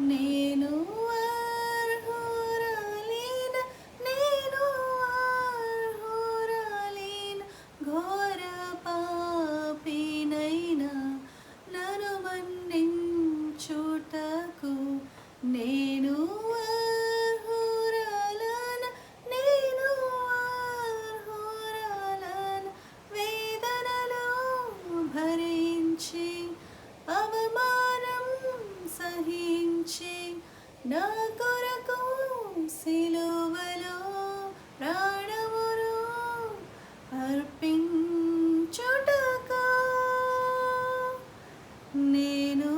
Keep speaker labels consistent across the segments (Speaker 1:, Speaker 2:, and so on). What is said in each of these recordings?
Speaker 1: నేను నా కొరకు సిలువలో ప్రాణమును అర్పించుటక నేను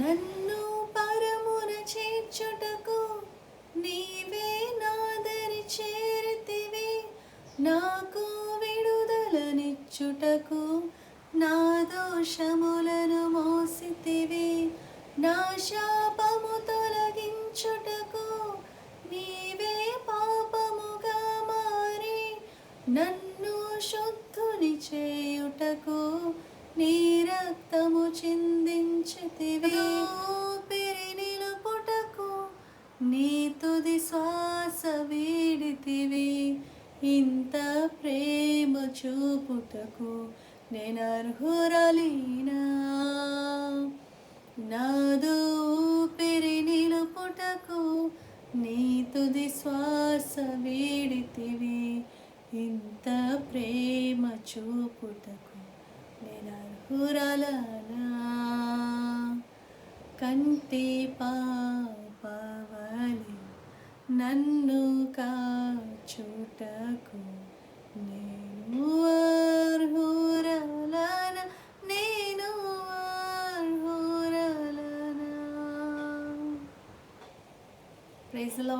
Speaker 1: నన్ను పరమున చేర్చుటకు నీవే నాదరి చేరితివి. నాకు విడుదలనిచ్చుటకు నా దోషములను మోసితివి. నా శాపము తొలగించుటకు నీవే పాపముగా మారి నన్ను శుద్ధుని చేయుటకు నీ రక్తము చిందించితివి. ఊపిరి నిలుపుటకు నీ తుది శ్వాస వీడితివి. ఇంత ప్రేమ చూపుటకు నేను అర్హురలీనా నాదు ఊపిరి నిలుపుటకు నీ తుది శ్వాస వీడితివి ఇంత ప్రేమ చూపుటకు నేను అర్హురలనా కంటి పాపవలి నన్ను కాచుటకు నేను అర్హురలనా ప్రైజ్లో